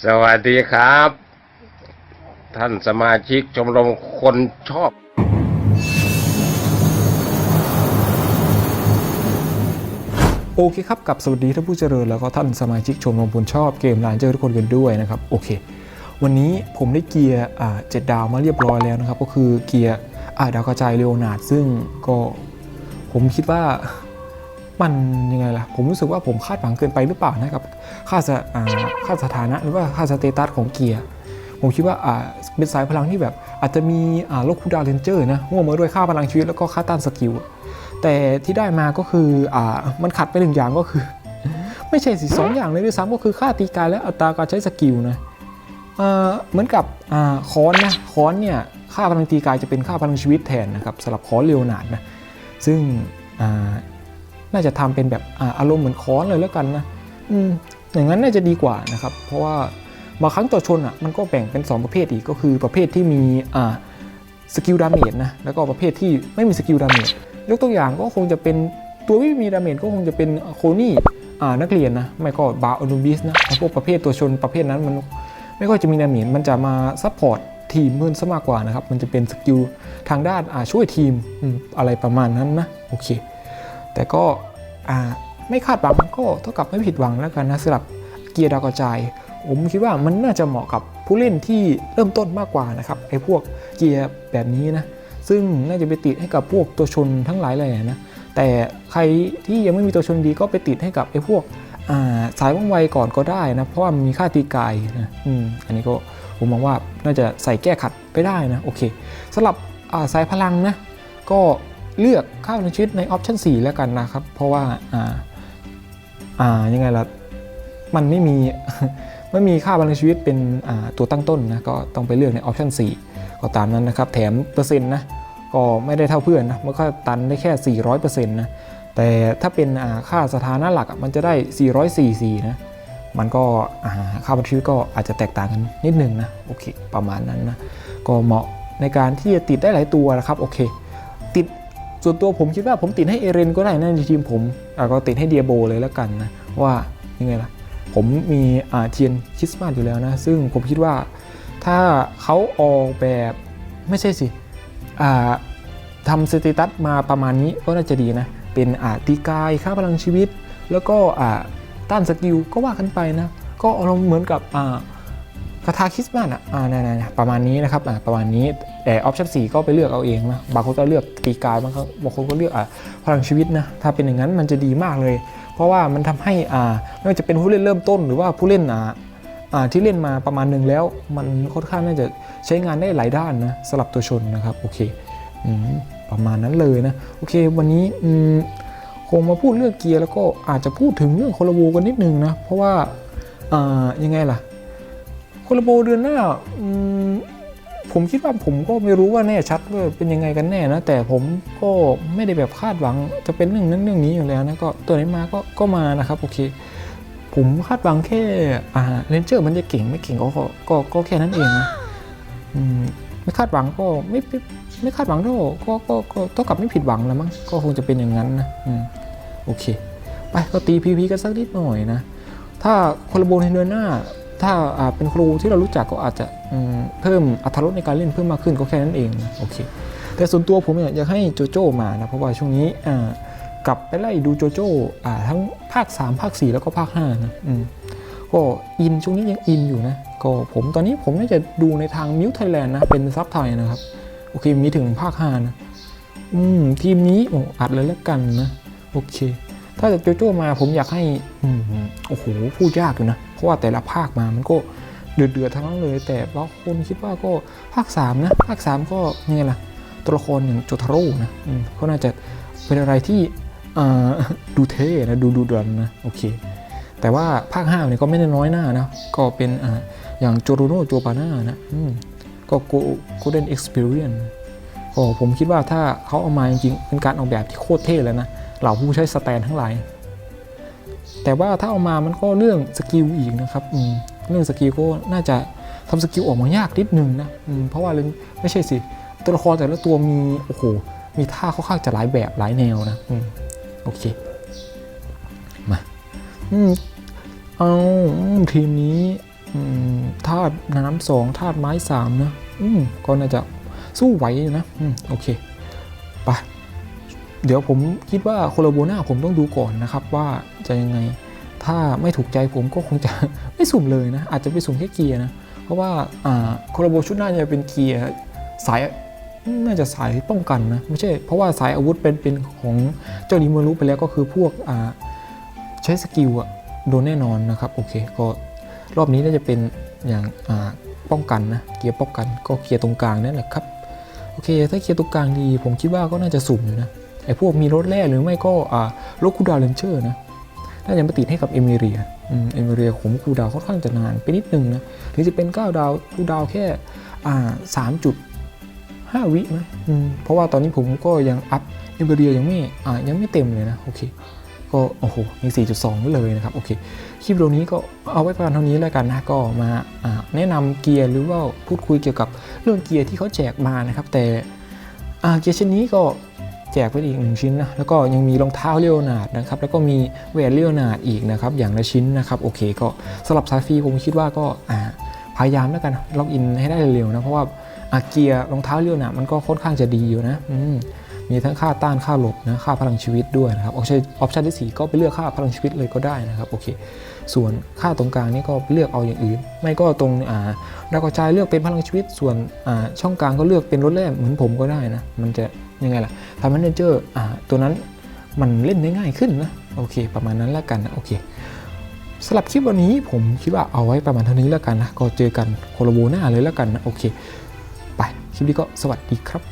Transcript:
สวัสดีครับ ท่านสมาชิกชมรมคนชอบ โอเคครับกับสวัสดีท่านผู้เจริญแล้วก็ท่านสมาชิกชมรมบุญชอบเกมลานเจอทุกคนกันด้วยนะครับโอเค วันนี้ผมได้เกียร์เจ็ดดาวมาเรียบร้อยแล้วนะครับ ก็คือเกียร์ดาวกระจายเรโอนาร์ดซึ่งก็ผมคิดว่า มันยังไงล่ะ ผมรู้สึกว่าผมคาดหวังเกินไปหรือเปล่านะครับค่าสอ่าค่าสถานะหรือว่าค่าสเตตัสของเกียร์ผมคิดว่าอ่าเป็นสายพลังที่แบบอาจจะมีอ่าโลคูดาวเรนเจอร์นะร่วมมาด้วยค่าพลังชีวิตแล้วก็ค่าต้านสกิลแต่ที่ได้มาก็คืออ่ามันขัดไปหนึ่งอย่างก็คือ ไม่ใช่สิสองอย่างเลยด้วยซ้ำก็คือค่าตีกายและอัตราการใช้สกิลนะเอ่อเหมือนกับอ่าค้อนนะค้อนเนี่ยค่าพลังตีกายจะเป็นค่าพลังชีวิตแทนนะครับสำหรับค้อนเรียวหนาดนะซึ่งอ่า น่าจะทำเป็นแบบอารมณ์เหมือนค้อนเลยแล้วกันนะอืมอย่างนั้นน่าจะดีกว่านะครับ เพราะว่าบางครั้งตัวชนอะมันก็แบ่งเป็น 2 ประเภทอีกก็คือประเภทที่มีอ่าสกิลดาเมจนะแล้วก็ประเภทที่ไม่มีสกิลดาเมจยกตัวอย่างก็คงจะเป็นตัวที่มีดาเมจก็คงจะเป็นโคนี่อ่านักเรียนนะไม่ก็บาอนูบิสนะพวกประเภทตัวชนประเภทนั้นมันไม่ค่อยจะมีดาเมจมันจะมาซัพพอร์ตทีมเพิ่มซะมากกว่านะครับมันจะเป็นสกิลทางด้านอ่าช่วยทีมอะไรประมาณนั้นนะโอเค แต่ก็ไม่คาดหวังก็เท่ากับไม่ผิดหวังแล้วกันนะสำหรับเกียร์ดาวกระจาย ผมคิดว่ามันน่าจะเหมาะกับผู้เล่นที่เริ่มต้นมากกว่านะครับไอ้พวกเกียร์แบบนี้นะซึ่งน่าจะไปติดให้กับพวกตัวชนทั้งหลายเลยนะแต่ใครที่ยังไม่มีตัวชนดีก็ไปติดให้กับไอ้พวกาสายว่องไวก่อนก็ได้นะเพราะว่ามีค่าตีกายนะอืมอันนี้ก็ผมมองว่าน่าจะใส่แก้ขัดไปได้นะโอเคสำหรับสายพลังนะก็ เลือกข้าวในชีวิตในออปชัน4แล้วกันนะครับ เพราะว่าอ่าอ่ายังไงล่ะมันไม่มีไม่มีค่าพลังชีวิตเป็นอ่าตัวตั้งต้นนะก็ต้องไปเลือกในออปชัน4ก็ตามนั้นนะครับ แถมเปอร์เซ็นต์นะก็ไม่ได้เท่าเพื่อนนะมันก็ตันได้แค่ 400%นะแต่ถ้าเป็นค่าสถานะหลักมันจะได้ 444 นะมันก็อ่าค่าบัญชีวิตก็อาจจะแตกต่างกันนิดนึงนะโอเคประมาณนั้นนะก็เหมาะในการที่จะติดได้หลายตัวนะครับโอเค ส่วนตัวผมคิดว่าผมติดให้เอเรนก็ได้นะในทีมผมก็ติดให้เดียโบเลยแล้วกันนะว่ายังไงล่ะ ผมมีอาเทียนคริสต์มาสอยู่แล้วนะ ซึ่งผมคิดว่าถ้าเขาออกแบบไม่ใช่สิทำสเตตัสมาประมาณนี้ก็น่าจะดีนะ เป็นอาตีกายค่าพลังชีวิต แล้วก็ต้านสกิลก็ว่ากันไปนะ ก็อารมณ์เหมือนกับอ คาถาคริสต์มาสอะอ่านั่นๆประมาณนี้นะครับอ่าประมาณนี้แต่ออปชั่น4ก็ไปเลือกเอาเองนะบางคนก็เลือกตีกายบางคนบางคนก็เลือกอ่าพลังชีวิตนะถ้าเป็นอย่างนั้นมันจะดีมากเลย เพราะว่ามันทำให้อ่าไม่ว่าจะเป็นผู้เล่นเริ่มต้นหรือว่าผู้เล่นอ่าอ่าที่เล่นมาประมาณหนึ่งแล้ว มันค่อนข้างน่าจะใช้งานได้หลายด้านนะสลับตัวชนนะครับโอเคอืมประมาณนั้นเลยนะโอเค วันนี้อืมคงมาพูดเรื่องเกียร์แล้วก็อาจจะพูดถึงเรื่องโคลาโบกันนิดนึงนะเพราะว่าอ่ายังไงล่ะ ลโบเดือนหน้าผมคิดว่าผมก็ไม่รู้ว่าแน่ชัดว่าเป็นยังไงกันแน่นะ แต่ผมก็ไม่ได้แบบคาดหวังจะเป็นเรื่องนั้นเรื่องนี้อยู่แล้วนะก็ตัวไหนมาก็ก็มานะครับโอเค ผมคาดหวังแค่อ่าเรนเจอร์มันจะเก่งไม่เก่งก็ก็ก็ก็แค่นั้นเองนะอมไม่คาดหวังก็ไม่ไม่คาดหวังเท่าก็ก็ก็เท่ากับไม่ผิดหวังแล้วมั้งก็คงจะเป็นอย่างนั้นนะอืมโอเค ไปก็ตีพีพีกันสักนิดหน่อยนะ ถ้าคนละโบในเดือนหน้า ถ้าเป็นครูที่เรารู้จักก็อาจจะเพิ่มอัตรสในการเล่นเพิ่มมากขึ้นก็แค่นั้นเองนะโอเคแต่ส่วนตัวผมเนี่ยอยากให้โจโจ้มานะเพราะว่าช่วงนี้กลับไปไล่ดูโจโจ้ทั้งภาค 3 ภาค 4 แล้วก็ภาค5นะก็อินช่วงนี้ยังอินอยู่นะก็ผมตอนนี้ผมน่าจะดูในทางมิวไทยแลนด์นะเป็นซับไทยนะครับ โอเคมีถึงภาค5นะอืมทีมนี้โอ้อัดเลยแล้วกันนะ โอเค ถ้าจะโจโจ้มาผมอยากให้ อืมโอ้โหพูดยากอยู่นะ ราะว่าแต่ละภาคมามันก็เดือดเดือดๆทั้งนั้นเลย แต่บางคนคิดว่าก็ภาค 3 นะ ภาค 3 ก็ยังไงล่ะ ตัวละครอย่างโจทาโร่นะอืมก็น่าจะเป็นอะไรที่ดูเท่นะ ดูดูดันนะ โอเค แต่ว่าภาค5เนี่ยก็ไม่ได้น้อยหน้านะ ก็เป็นออย่างโจโรโนโจปาน่านะก็โกโกเด้นเอ็กซ์เพรียนก็ผมคิดว่าถ้าเขาเอามาจริงๆเป็นการออกแบบที่โคตรเท่เลยนะ เหล่าผู้ใช้สแตนทั้งหลาย แต่ว่าถ้าเอามามันก็เรื่องสกิลอีกนะครับเรื่องสกิลก็น่าจะทำสกิลออกมายากนิดนึงนะเพราะว่าเรื่องไม่ใช่สิ ตัวละครแต่ละตัวมีโอ้โหมีท่าค่อนข้างจะหลายแบบหลายแนวนะอืโอเคมาอืมเอาทีมนี้ธาตุน้ำสองธาตุไม้สามนะมก็น่าจะสู้ไหวอยู่นะอืโอเค เดี๋ยวผมคิดว่าโคโลโบนาผมต้องดูก่อนนะครับว่าจะยังไง ถ้าไม่ถูกใจผมก็คงจะไม่สุ่มเลยนะ อาจจะไปสุ่มแค่เกียร์นะ เพราะว่าอ่าโคโลโบชุดหน้าจะเป็นเกียร์สายน่าจะสายป้องกันนะ ไม่ใช่ เพราะว่าสายอาวุธเป็นเป็นของเจ้านิโมรุไปแล้วก็คือพวกอ่าใช้สกิลอะโดนแน่นอนนะครับ โอเคก็รอบนี้น่าจะเป็นอย่างอ่าป้องกันนะ เกียร์ป้องกันก็เกียร์ตรงกลางนั่นแหละครับ โอเค ถ้าเกียร์ตรงกลางดี ผมคิดว่าก็น่าจะสุ่มอยู่นะ ไอ้พวกมีรถแร่หรือไม่ก็รถคูดาวเลนเชอร์นะน่าจะมาติดให้กับเอมิเรียอืมเอมิเรียผมคูดาวค่อนข้างจะนานไปนิดนึงนะถึงจะเป็น 9 ดาวคูดาวแค่อ่า3.5วินะอืมเพราะว่าตอนนี้ผมก็ยังอัพเอมิเรียยังไม่ยังไม่เต็มเลยนะโอเคก็โอ้โหยัง4.2 เลยนะครับ โอเค คลิปวิดีโอนี้ก็เอาไว้ประมาณเท่านี้แล้วกันนะ ก็มาแนะนำเกียร์หรือว่าพูดคุยเกี่ยวกับเรื่องเกียร์ที่เขาแจกมานะครับ แต่เกียร์ชิ้นนี้ก็ แจกไปอีกหนึ่งชิ้นนะแล้วก็ยังมีรองเท้าเลียวนาดนะครับแล้วก็มีแหวนเลียวนาดอีกนะครับอย่างละชิ้นนะครับโอเค ก็สำหรับสายฟรีผมคิดว่าก็พยายามแล้วกันล็อกอินให้ได้เร็วๆนะเพราะว่าอาเกียร์รองเท้าเลียวนาดมันก็ค่อนข้างจะดีอยู่นะมมีทั้งค่าต้านค่าหลบนะค่าพลังชีวิตด้วยนะครับออปชั่นออปชั่นที่ 4 ก็ไปเลือกค่าพลังชีวิตเลยก็ได้นะครับโอเค ส่วนค่าตรงกลางนี่ก็เลือกเอาอย่างอื่น ไม่ก็ตรงอ่าดาวกระจายเลือกเป็นพลังชีวิต ส่วนอ่าช่องกลางก็เลือกเป็นรถแร่เหมือนผมก็ได้นะมันจะ ยังไงล่ะทำให้เนเจอร์ตัวนั้นมันเล่นได้ง่ายขึ้นนะ โอเค ประมาณนั้นแล้วกันนะโอเคสำหรับคลิปวันนี้ผมคิดว่าเอาไว้ประมาณเท่านี้แล้วกันนะ ก็เจอกันโคโลโบหน้าเลยแล้วกันนะ โอเค ไป คลิปนี้ก็สวัสดีครับ